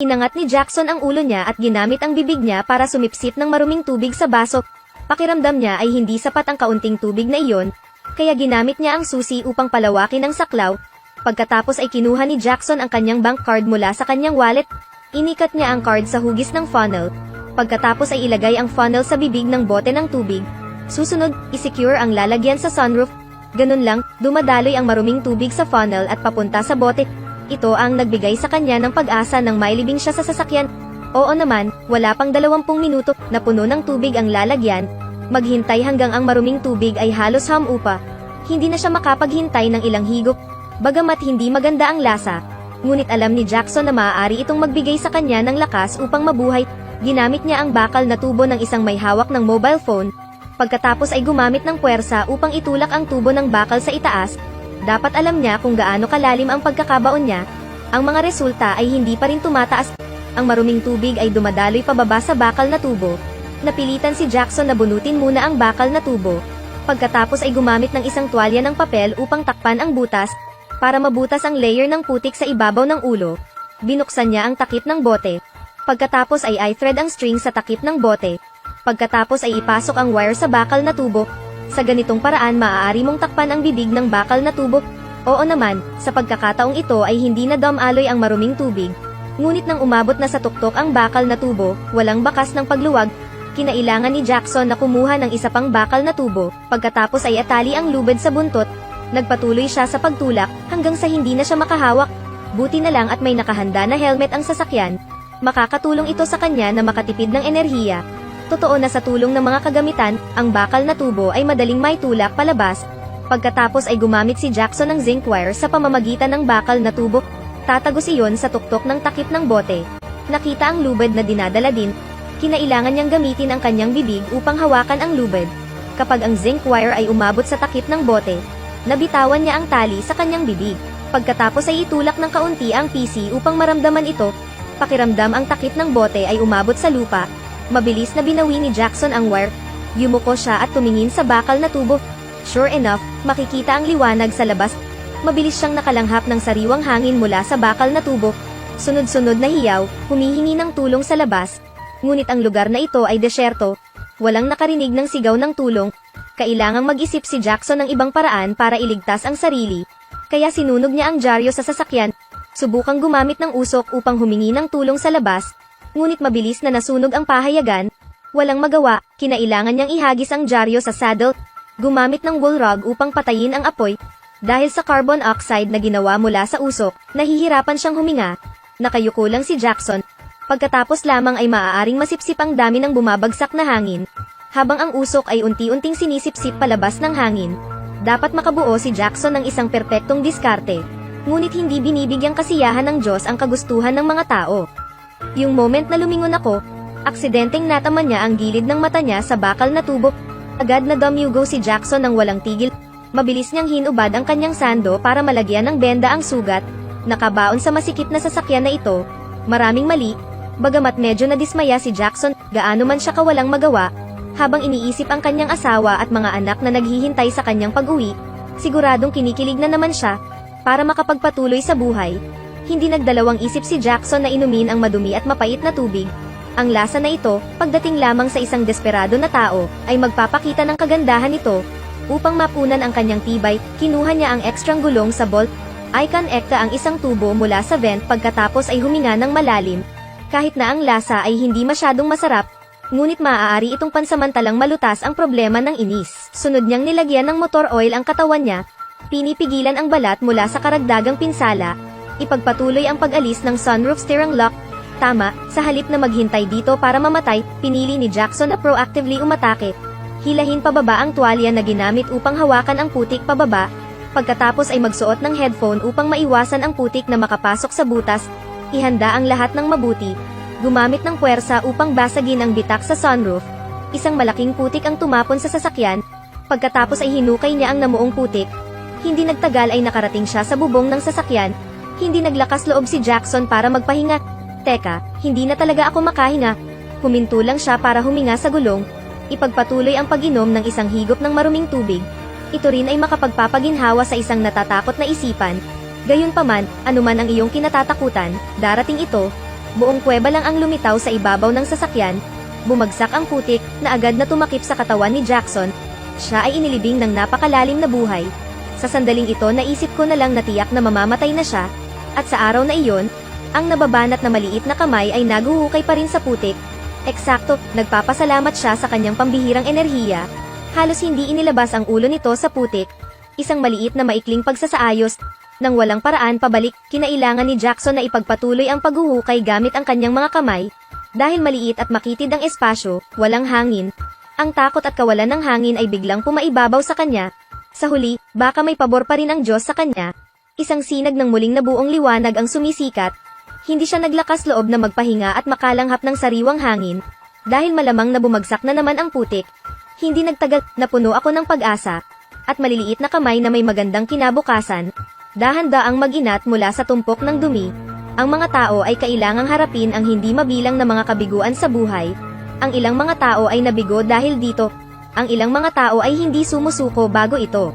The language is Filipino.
Inangat ni Jackson ang ulo niya at ginamit ang bibig niya para sumipsip ng maruming tubig sa baso. Pakiramdam niya ay hindi sapat ang kaunting tubig na iyon, kaya ginamit niya ang susi upang palawakin ang saklaw. Pagkatapos ay kinuha ni Jackson ang kanyang bank card mula sa kanyang wallet. Inikat niya ang card sa hugis ng funnel. Pagkatapos ay ilagay ang funnel sa bibig ng bote ng tubig. Susunod, isecure ang lalagyan sa sunroof. Ganun lang, dumadaloy ang maruming tubig sa funnel at papunta sa bote. Ito ang nagbigay sa kanya ng pag-asa nang mailibing siya sa sasakyan. Oo naman, wala pang 20 minuto na puno ng tubig ang lalagyan. Maghintay hanggang ang maruming tubig ay halos hamupa. Hindi na siya makapaghintay ng ilang higop. Bagamat hindi maganda ang lasa, ngunit alam ni Jackson na maaari itong magbigay sa kanya ng lakas upang mabuhay. Ginamit niya ang bakal na tubo ng isang may hawak ng mobile phone. Pagkatapos ay gumamit ng puwersa upang itulak ang tubo ng bakal sa itaas. Dapat alam niya kung gaano kalalim ang pagkakabaon niya. Ang mga resulta ay hindi pa rin tumataas. Ang maruming tubig ay dumadaloy pababa sa bakal na tubo. Napilitan si Jackson na bunutin muna ang bakal na tubo. Pagkatapos ay gumamit ng isang tuwalya ng papel upang takpan ang butas, para mabutas ang layer ng putik sa ibabaw ng ulo. Binuksan niya ang takip ng bote. Pagkatapos ay i-thread ang string sa takip ng bote. Pagkatapos ay ipasok ang wire sa bakal na tubo. Sa ganitong paraan maaari mong takpan ang bibig ng bakal na tubo. Oo naman, sa pagkakataong ito ay hindi na damaloy ang maruming tubig. Ngunit nang umabot na sa tuktok ang bakal na tubo, walang bakas ng pagluwag, kinailangan ni Jackson na kumuha ng isa pang bakal na tubo, pagkatapos ay atali ang lubid sa buntot, Nagpatuloy siya sa pagtulak hanggang sa hindi na siya makahawak. Buti na lang at may nakahanda na helmet ang sasakyan. Makakatulong ito sa kanya na makatipid ng enerhiya. Totoo na sa tulong ng mga kagamitan, ang bakal na tubo ay madaling maitulak palabas. Pagkatapos ay gumamit si Jackson ng zinc wire sa pamamagitan ng bakal na tubo. Tatagos iyon sa tuktok ng takip ng bote. Nakita ang lubid na dinadala din. Kinailangan niyang gamitin ang kanyang bibig upang hawakan ang lubid. Kapag ang zinc wire ay umabot sa takip ng bote, Nabitawan niya ang tali sa kanyang bibig. Pagkatapos ay itulak ng kaunti ang PC upang maramdaman ito. Pakiramdam ang takip ng bote ay umabot sa lupa. Mabilis na binawi na Jackson ang wire. Yumuko siya at tumingin sa bakal na tubo. Sure enough, makikita ang liwanag sa labas. Mabilis siyang nakalanghap ng sariwang hangin mula sa bakal na tubo. Sunod-sunod na hiyaw, humihingi ng tulong sa labas. Ngunit ang lugar na ito ay desyerto. Walang nakarinig ng sigaw ng tulong, kailangang mag-isip si Jackson ng ibang paraan para iligtas ang sarili. Kaya sinunog niya ang dyaryo sa sasakyan. Subukang gumamit ng usok upang humingi ng tulong sa labas. Ngunit mabilis na nasunog ang pahayagan. Walang magawa, kinailangan niyang ihagis ang dyaryo sa saddle. Gumamit ng wool rug upang patayin ang apoy. Dahil sa carbon oxide na ginawa mula sa usok, nahihirapan siyang huminga. Nakayuko lang si Jackson. Pagkatapos lamang ay maaaring masipsip ang dami ng bumabagsak na hangin habang ang usok ay unti-unting sinisipsip palabas ng hangin. Dapat makabuo si Jackson ng isang perpektong diskarte. Ngunit hindi binibigyang kasiyahan ng Diyos ang kagustuhan ng mga tao. Yung moment na lumingon ako, aksidenteng nataman niya ang gilid ng mata niya sa bakal na tubo. Agad na dumyugo si Jackson ng walang tigil. Mabilis niyang hinubad ang kanyang sando para malagyan ng benda ang sugat. Nakabaon sa masikip na sasakyan na ito. Maraming mali. Bagamat medyo nadismaya si Jackson, gaano man siya kawalang magawa, habang iniisip ang kanyang asawa at mga anak na naghihintay sa kanyang pag-uwi, siguradong kinikilig na naman siya, para makapagpatuloy sa buhay. Hindi nagdalawang isip si Jackson na inumin ang madumi at mapait na tubig. Ang lasa na ito, pagdating lamang sa isang desperado na tao, ay magpapakita ng kagandahan nito. Upang mapunan ang kanyang tibay, kinuha niya ang ekstrang gulong sa bolt. Icon ekta ang isang tubo mula sa vent pagkatapos ay huminga ng malalim. Kahit na ang lasa ay hindi masyadong masarap, ngunit maaari itong pansamantalang malutas ang problema ng inis. Sunod niyang nilagyan ng motor oil ang katawan niya, pinipigilan ang balat mula sa karagdagang pinsala, ipagpatuloy ang pag-alis ng sunroof steering lock, Tama, sa halip na maghintay dito para mamatay, pinili ni Jackson na proactively umatake. Hilahin pababa ang tuwalya na ginamit upang hawakan ang putik pababa, pagkatapos ay magsuot ng headphone upang maiwasan ang putik na makapasok sa butas, ihanda ang lahat ng mabuti, gumamit ng puwersa upang basagin ang bitak sa sunroof. Isang malaking putik ang tumapon sa sasakyan, pagkatapos ay hinukay niya ang namuong putik. Hindi nagtagal ay nakarating siya sa bubong ng sasakyan, hindi naglakas loob si Jackson para magpahinga. Teka, hindi na talaga ako makahinga. Huminto lang siya para huminga sa gulong. Ipagpatuloy ang pag-inom ng isang higop ng maruming tubig. Ito rin ay makapagpapaginhawa sa isang natatakot na isipan. Gayunpaman, anuman ang iyong kinatatakutan, darating ito, Buong kuweba lang ang lumitaw sa ibabaw ng sasakyan. Bumagsak ang putik na agad na tumakip sa katawan ni Jackson. Siya ay inilibing ng napakalalim na buhay. Sa sandaling ito naisip ko na lang na tiyak na mamamatay na siya. At sa araw na iyon, ang nababanat na maliit na kamay ay naguhukay pa rin sa putik. Eksakto, nagpapasalamat siya sa kanyang pambihirang enerhiya. Halos hindi inilabas ang ulo nito sa putik. Isang maliit na maikling pagsasaayos. Nang walang paraan pabalik, kinailangan ni Jackson na ipagpatuloy ang paghuhukay gamit ang kanyang mga kamay. Dahil maliit at makitid ang espasyo, walang hangin. Ang takot at kawalan ng hangin ay biglang pumaibabaw sa kanya. Sa huli, baka may pabor pa rin ang Diyos sa kanya. Isang sinag ng muling nabuong liwanag ang sumisikat. Hindi siya naglakas loob na magpahinga at makalanghap ng sariwang hangin. Dahil malamang na bumagsak na naman ang putik. Hindi nagtagal, napuno ako ng pag-asa. At maliliit na kamay na may magandang kinabukasan. Dahan-daang mag-inat mula sa tumpok ng dumi. Ang mga tao ay kailangang harapin ang hindi mabilang na mga kabiguan sa buhay. Ang ilang mga tao ay nabigo dahil dito. Ang ilang mga tao ay hindi sumusuko bago ito.